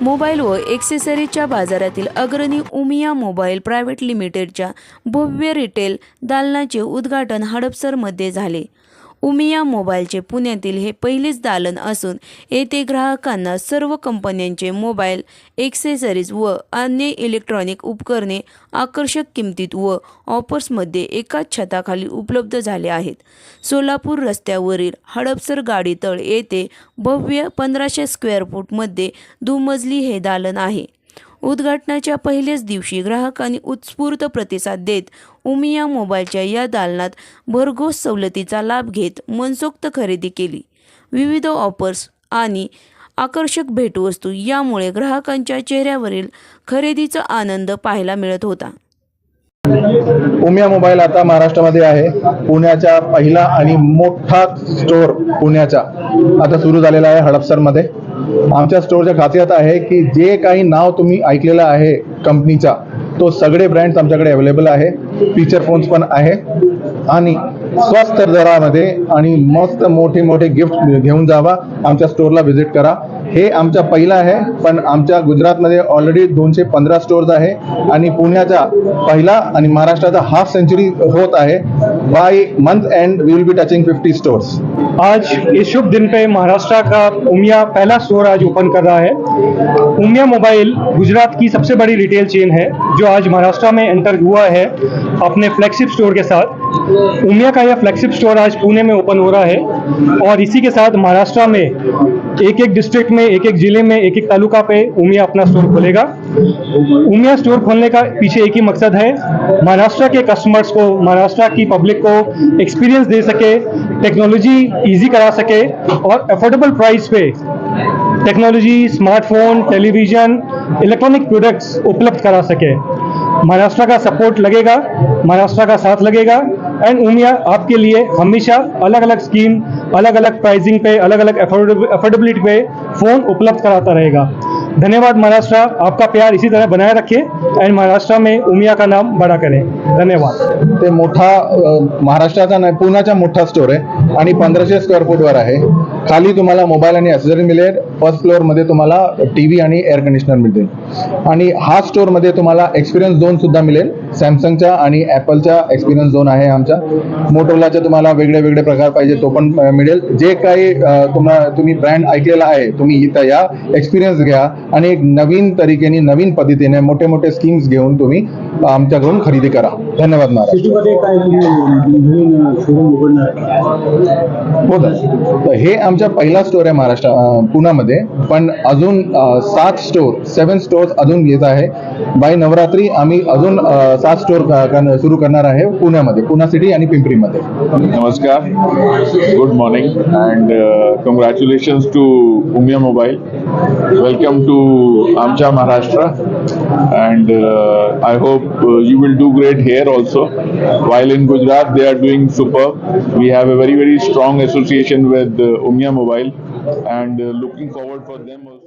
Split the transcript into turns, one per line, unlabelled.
Mobile व एक्सेसरीजच्या बाजारातील अग्रणी उमिया मोबाईल प्रायव्हेट लिमिटेडच्या भव्य रिटेल दालनाचे उद्घाटन हडपसरमध्ये झाले. उमिया मोबाईलचे पुण्यातील हे पहिलेच दालन असून येथे ग्राहकांना सर्व कंपन्यांचे मोबाईल एक्सेसरीज व अन्य इलेक्ट्रॉनिक उपकरणे आकर्षक किमतीत व ऑफर्समध्ये एकाच छताखाली उपलब्ध झाले आहेत. सोलापूर रस्त्यावरील हडपसर गाडीतळ येथे भव्य पंधराशे स्क्वेअर फूटमध्ये दुमजली हे दालन आहे. उद्घाटनाच्या पहिल्याच दिवशी ग्राहकांनी उत्स्फूर्त प्रतिसाद देत उमिया मोबाईलच्या या दालनात भरघोस सवलतीचा लाभ घेत मनसोक्त खरेदी केली. विविध ऑफर्स आणि आकर्षक भेटवस्तू यामुळे ग्राहकांच्या चेहऱ्यावरील खरेदीचा आनंद पाहायला मिळत होता.
उमिया मोबाईल आता महाराष्ट्रामध्ये आहे. पुण्याचा पहिला आणि मोठा स्टोर पुण्याचा. आता सुरू झालेला आहे हडपसरमध्ये. आमच्या स्टोरच्या खासियत आहे की जे काही नाव तुम्ही ऐकलेलं आहे कंपनीचा तो सगळे ब्रँड्स आमच्याकडे अवेलेबल आहे. फीचर फोन्स पण आहे. आणि स्वस्त दरामध्ये आणि मस्त मोठे मोठे गिफ्ट घेऊन जावा. आमच्या स्टोरला व्हिजिट करा. हे आमचा पहिला आहे पण आमच्या गुजरातमध्ये ऑलरेडी दोनशे पंधरा स्टोअर्स आहे. आणि पुण्याचा पहिला आणि महाराष्ट्राचा हाफ सेंचुरी होत आहे. By month end we will be touching fifty stores
आज इस शुभ दिन पे महाराष्ट्र का उमिया पहला स्टोर आज ओपन कर रहा है। उमिया मोबाइल गुजरात की सबसे बड़ी रिटेल चेन है, जो आज महाराष्ट्र में एंटर हुआ है अपने फ्लैगशिप स्टोर के साथ। उमिया का यह फ्लैगशिप स्टोर आज पुणे में ओपन हो रहा है और इसी के साथ महाराष्ट्र में एक एक डिस्ट्रिक्ट में, एक एक ज़िले में, एक एक तालुका पे उमिया अपना स्टोर खोलेगा। उमिया स्टोर खोलने का पीछे एक ही मकसद है, महाराष्ट्र के कस्टमर्स को, महाराष्ट्र की पब्लिक को एक्सपीरियंस दे सके टेक्नोलॉजी इजी करा सके और अफोर्डेबल प्राइस पे technology smartphone television electronic products उपलब्ध करा सके। महाराष्ट्र का सपोर्ट लगेगा? महाराष्ट्र का साथ लगेगा? एंड उमिया आपके लिए हमेशा अलग अलग स्कीम अलग अलग प्राइसिंग पे अलग अलग अफोर्डेबिलिटी पे फोन उपलब्ध कराता रहेगा। धन्यवाद महाराष्ट्र आपका प्यार इसी तरह बनाए रखे एंड महाराष्ट्र में उमिया का नाम बड़ा करें। धन्यवाद।
ते मोठा महाराष्ट्राचा नाही पुण्याचा मोठा स्टोर आहे आणि पंधराशे स्क्वेअर फूटवर आहे. खाली तुम्हाला मोबाईल आणि ॲक्सेसरी मिळेल. फर्स्ट फ्लोअरमध्ये तुम्हाला टी व्ही आणि एअर कंडिशनर मिळतील. आणि हा स्टोअरमध्ये तुम्हाला एक्सपिरियन्स झोन सुद्धा मिळेल. सॅमसंगचा आणि ॲपलचा एक्सपिरियन्स झोन आहे आमचा मोटोलाचे तुम्हाला वेगळे वेगळे प्रकार पाहिजे तो पण मिळेल. जे काही तुम्हाला तुम्ही ब्रँड ऐकलेला आहे तुम्ही इथं या एक्सपिरियन्स घ्या. आणि एक नवीन तरीकेने नवीन पद्धतीने मोठे मोठे स्कीम्स घेऊन तुम्ही आमच्याकडून खरेदी करा. धन्यवाद महाराज. तर हे आमचा पहिला स्टोर आहे महाराष्ट्र अं, मध्ये. पण अजून सात स्टोर सेवन स्टोअर्स अजून येत आहे. बाय नवरात्री आम्ही अजून सात स्टोर सुरू करणार आहे पुण्यामध्ये पुणा सिटी आणि पिंपरीमध्ये.
नमस्कार. Good morning and uh, to Umiya mobile. Welcome to आमच्या Maharashtra. And uh, I hope uh, you will do great here also. While in Gujarat they are doing superb, we have a very very strong association with uh, Umia Mobile, and uh, looking forward for them also.